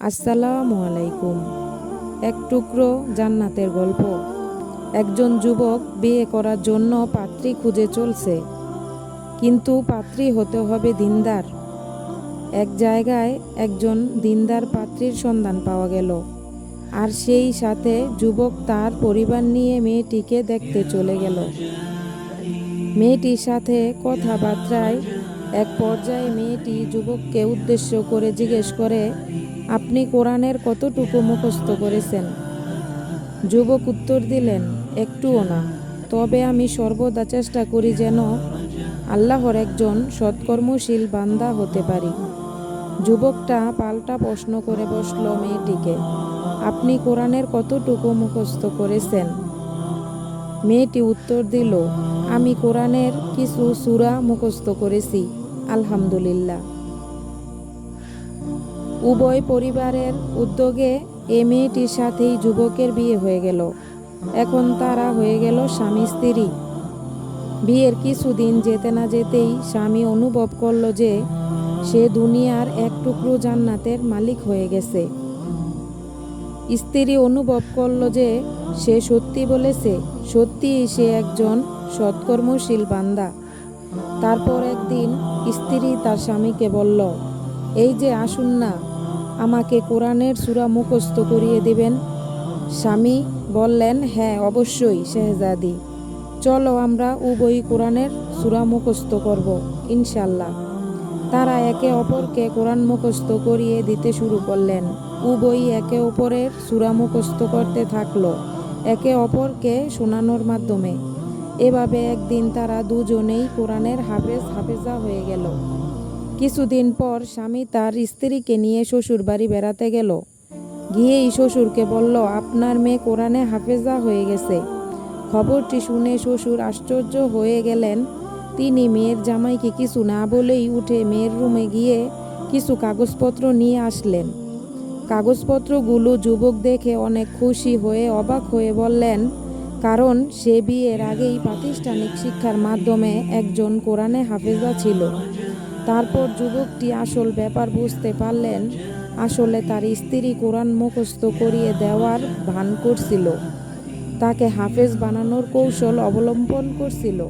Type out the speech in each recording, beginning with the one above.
আসসালামু আলাইকুম। এক টুকরো জান্নাতের গল্প। একজন যুবক বিয়ে করার জন্য পাত্রী খুঁজে চলছে। কিন্তু পাত্রী হতে হবে দিনদার। এক জায়গায় একজন দিনদার পাত্রীর সন্ধান পাওয়া গেল। আর সেই সাথে যুবক তার পরিবার নিয়ে মেয়েটিকে দেখতে চলে গেল। মেয়েটির সাথে কথাবার্তায় এক পর্যায়ে মেয়েটি যুবককে উদ্দেশ্য করে জিজ্ঞেস করে, আপনি কোরআনের কতটুকু মুখস্থ করেছেন? যুবক উত্তর দিলেন, একটুও না। তবে আমি সর্বদা চেষ্টা করি যেন আল্লাহর একজন সৎকর্মশীল বান্দা হতে পারি। যুবকটা পাল্টা প্রশ্ন করে বসল মেয়েটিকে, আপনি কোরআনের কতটুকু মুখস্থ করেছেন? মেয়েটি উত্তর দিল, আমি কোরআনের কিছু সুরা মুখস্থ করেছি। আলহামদুলিল্লাহ। উভয় পরিবারের উদ্যোগে এ মেয়েটির সাথেই যুবকের বিয়ে হয়ে গেল। এখন তারা হয়ে গেল স্বামী স্ত্রী। বিয়ের কিছুদিন যেতে না যেতেই স্বামী অনুভব করল যে সে দুনিয়ার এক টুকরো জান্নাতের মালিক হয়ে গেছে। স্ত্রী অনুভব করল যে সে সত্যি বলেছে, সত্যিই সে একজন সৎকর্মশীল বান্দা। তারপর একদিন স্ত্রী তার স্বামীকে বলল, এই যে আসুন না, আমাকে কোরআনের সুরা মুখস্থ করিয়ে দিবেন। স্বামী বললেন হ্যাঁ অবশ্যই, শেহজাদি। চলো আমরা উভয়ই কোরআনের সুরা মুখস্থ করব ইনশাল্লাহ তারা একে অপরকে কোরআন মুখস্থ করিয়ে দিতে শুরু করলেন। উভয়ই একে অপরের সুরা মুখস্থ করতে থাকল, একে অপরকে শোনানোর মাধ্যমে। এভাবে একদিন তারা দুজনেই কোরআনের হাফেজ হাফেজা হয়ে গেল। কিছুদিন পর স্বামী তার স্ত্রীকে নিয়ে শ্বশুর বাড়ি বেড়াতে গেল। গিয়েই শ্বশুরকে বলল, আপনার মেয়ে কোরআনে হাফেজা হয়ে গেছে। খবরটি শুনে শ্বশুর আশ্চর্য হয়ে গেলেন। তিনি মেয়ের জামাইকে কিছু না বলেই উঠে মেয়ের রুমে গিয়ে কিছু কাগজপত্র নিয়ে আসলেন। কাগজপত্রগুলো যুবক দেখে অনেক খুশি হয়ে অবাক হয়ে বললেন কারণ সে বিয়ের আগেই প্রাতিষ্ঠানিক শিক্ষার মাধ্যমে একজন কোরআনে হাফেজা ছিল। তারপর যুবকটি আসল ব্যাপার বুঝতে পারলেন, আসলে তার স্ত্রী কোরআন মুখস্থ করিয়ে দেওয়ার ভান করছিল। তাকে হাফেজ বানানোর কৌশল অবলম্বন করছিল।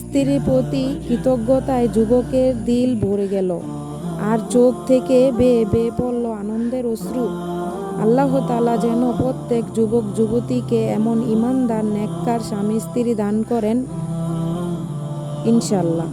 স্ত্রীর প্রতি কৃতজ্ঞতায় যুবকের দিল ভরে গেল, আর চোখ থেকে বেয়ে বেয়ে পড়ল আনন্দের অশ্রু। আল্লাহ তালা যেন প্রত্যেক যুবক যুবতীকে এমন ইমানদার নেককার স্বামী স্ত্রী দান করেন ইনশাল্লাহ